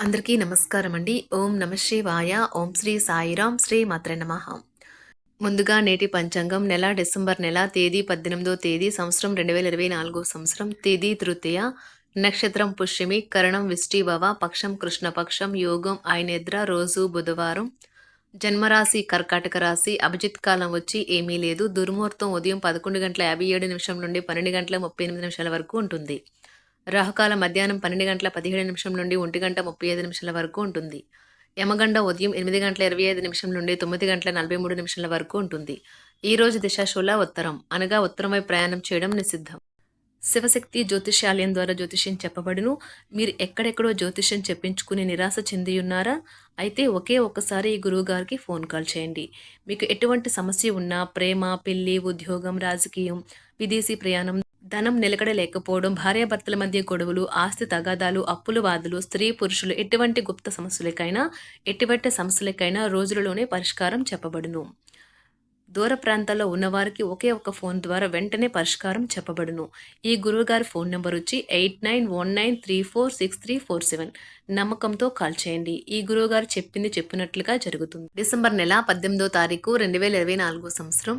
అందరికీ నమస్కారం అండి ఓం నమ శివాయ. ఓం శ్రీ సాయిరాం. శ్రీ మాత్ర నమ. ముందుగా నేటి పంచాంగం నెల డిసెంబర్ నెల తేదీ పద్దెనిమిదో తేదీ సంవత్సరం రెండు వేల ఇరవై నాలుగో సంవత్సరం తేదీ తృతీయ. నక్షత్రం పుష్యమి కరణం విష్టిభవ పక్షం కృష్ణపక్షం యోగం ఆయనేద్ర రోజు బుధవారం. జన్మరాశి కర్కాటక రాశి అభిజిత్ కాలం వచ్చి ఏమీ లేదు. దుర్ముహూర్తం ఉదయం పదకొండు గంటల యాభై ఏడు నిమిషం నుండి పన్నెండు గంటల ముప్పై ఎనిమిది నిమిషాల వరకు ఉంటుంది. రాహుకాల మధ్యాహ్నం పన్నెండు గంటల పదిహేడు నిమిషం నుండి ఒంటి గంట ముప్పై ఐదు నిమిషాల వరకు ఉంటుంది. యమగండ ఉదయం ఎనిమిది గంటల ఇరవై ఐదు నిమిషం నుండి తొమ్మిది గంటల నలభై మూడు నిమిషాల వరకు ఉంటుంది. ఈ రోజు దిశాశూల ఉత్తరం. అనగా ఉత్తరం వైపు ప్రయాణం చేయడం నిషిద్ధం. శివశక్తి జ్యోతిష్యాలయం ద్వారా జ్యోతిష్యం చెప్పబడును. మీరు ఎక్కడెక్కడో జ్యోతిష్యం చెప్పించుకుని నిరాశ చెంది ఉన్నారా అయితే ఒకే ఒక్కసారి ఈ గురువు గారికి ఫోన్ కాల్ చేయండి. మీకు ఎటువంటి సమస్య ఉన్నా ప్రేమ పెళ్ళి ఉద్యోగం రాజకీయం విదేశీ ప్రయాణం ధనం నిలకడ లేకపోవడం భార్యాభర్తల మధ్య గొడవలు ఆస్తి తగాదాలు అప్పులు వాదులు స్త్రీ పురుషులు ఎటువంటి గుప్త సమస్యలకైనా ఎటువంటి సమస్యలకైనా రోజులలోనే పరిష్కారం చెప్పబడును. దూర ప్రాంతాల్లో ఉన్నవారికి ఒకే ఒక ఫోన్ ద్వారా వెంటనే పరిష్కారం చెప్పబడును. ఈ గురువుగారి ఫోన్ నెంబర్ వచ్చి eight nine one nine three four six three four seven. నమ్మకంతో కాల్ చేయండి. ఈ గురువుగారు చెప్పింది చెప్పినట్లుగా జరుగుతుంది. డిసెంబర్ నెల పద్దెనిమిదో తారీఖు రెండు వేల ఇరవై నాలుగో సంవత్సరం.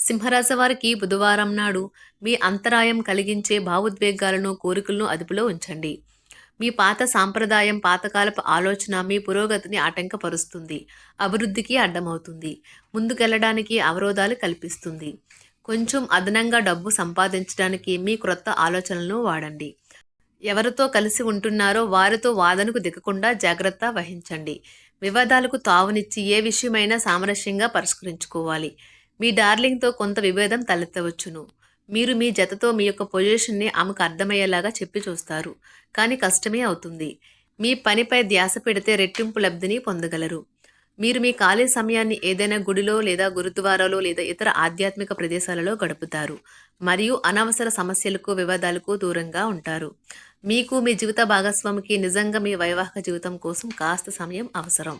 సింహరాశి వారికి బుధవారం నాడు మీ అంతరాయం కలిగించే భావోద్వేగాలను కోరికలను అదుపులో ఉంచండి. మీ పాత సాంప్రదాయం పాతకాలపు ఆలోచన మీ పురోగతిని ఆటంకపరుస్తుంది. అభివృద్ధికి అడ్డమవుతుంది. ముందుకెళ్ళడానికి అవరోధాలు కల్పిస్తుంది. కొంచెం అదనంగా డబ్బు సంపాదించడానికి మీ క్రొత్త ఆలోచనలను వాడండి. ఎవరితో కలిసి ఉంటున్నారో వారితో వాదనకు దిగకుండా జాగ్రత్త వహించండి. వివాదాలకు తావునిచ్చి ఏ విషయమైనా సామరస్యంగా పరిష్కరించుకోవాలి. మీ డార్లింగ్తో కొంత విభేదం తలెత్తవచ్చును. మీరు మీ జతతో మీ యొక్క పొజిషన్ని ఆమెకు అర్థమయ్యేలాగా చెప్పి చూస్తారు. కానీ కష్టమే అవుతుంది. మీ పనిపై ధ్యాస పెడితే రెట్టింపు లబ్ధిని పొందగలరు. మీరు మీ ఖాళీ సమయాన్ని ఏదైనా గుడిలో లేదా గురుద్వారాలో లేదా ఇతర ఆధ్యాత్మిక ప్రదేశాలలో గడుపుతారు. మరియు అనవసర సమస్యలకు వివాదాలకు దూరంగా ఉంటారు. మీకు మీ జీవిత భాగస్వామికి నిజంగా మీ వైవాహిక జీవితం కోసం కాస్త సమయం అవసరం.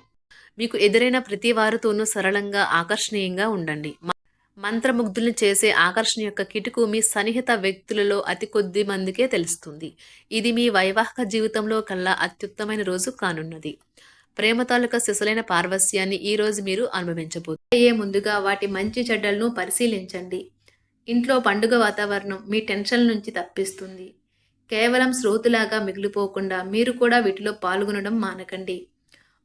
మీకు ఎదురైన ప్రతి వారితోనూ సరళంగా ఆకర్షణీయంగా ఉండండి. మ- మంత్రముగ్ధుల్ని చేసే ఆకర్షణ యొక్క కిటుకు మీ సన్నిహిత వ్యక్తులలో అతి కొద్ది మందికే తెలుస్తుంది. ఇది మీ వైవాహిక జీవితంలో కల్లా అత్యుత్తమైన రోజు కానున్నది. ప్రేమ తాలూకా శిశులైన పార్వస్యాన్ని ఈ రోజు మీరు అనుభవించబోతున్నారు అయ్యే ముందుగా వాటి మంచి చెడ్డలను పరిశీలించండి. ఇంట్లో పండుగ వాతావరణం మీ టెన్షన్ నుంచి తప్పిస్తుంది. కేవలం శ్రోతులాగా మిగిలిపోకుండా మీరు కూడా వీటిలో పాల్గొనడం మానకండి.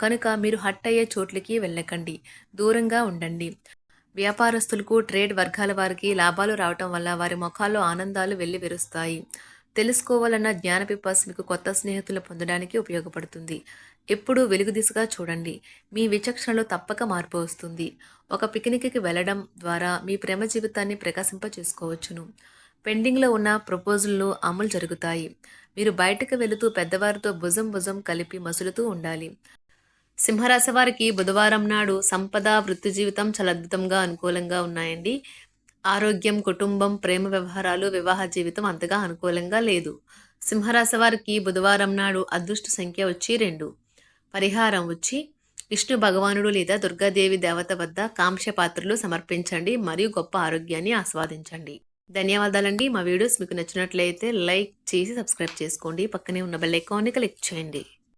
కనుక మీరు హట్ అయ్యే చోట్లకి వెళ్ళకండి. దూరంగా ఉండండి. వ్యాపారస్తులకు ట్రేడ్ వర్గాల వారికి లాభాలు రావటం వల్ల వారి ముఖాల్లో ఆనందాలు వెళ్ళి విరుస్తాయి తెలుసుకోవాలన్న జ్ఞాన పిపాస్ మీకు కొత్త స్నేహితులు పొందడానికి ఉపయోగపడుతుంది. ఎప్పుడూ వెలుగు దిశగా చూడండి. మీ విచక్షణలో తప్పక మార్పు వస్తుంది. ఒక పిక్నిక్కి వెళ్ళడం ద్వారా మీ ప్రేమ జీవితాన్ని ప్రకాశింప చేసుకోవచ్చును పెండింగ్లో ఉన్న ప్రపోజల్లు అమలు జరుగుతాయి. మీరు బయటకు వెళుతూ పెద్దవారితో భుజం భుజం కలిపి మసులుతూ ఉండాలి. సింహరాశి వారికి బుధవారం నాడు సంపద వృత్తి జీవితం చాలా అద్భుతంగా అనుకూలంగా ఉన్నాయండి. ఆరోగ్యం కుటుంబం ప్రేమ వ్యవహారాలు వివాహ జీవితం అంతగా అనుకూలంగా లేదు. సింహరాశి వారికి బుధవారం నాడు అదృష్ట సంఖ్య వచ్చి రెండు. పరిహారం వచ్చి విష్ణు భగవానుడు లేదా దుర్గాదేవి దేవత వద్ద కాంక్ష పాత్రలు సమర్పించండి. మరియు గొప్ప ఆరోగ్యాన్ని ఆస్వాదించండి. ధన్యవాదాలండి. మా వీడియోస్ మీకు నచ్చినట్లయితే లైక్ చేసి సబ్స్క్రైబ్ చేసుకోండి. పక్కనే ఉన్న బెల్ ఐకాన్ని క్లిక్ చేయండి.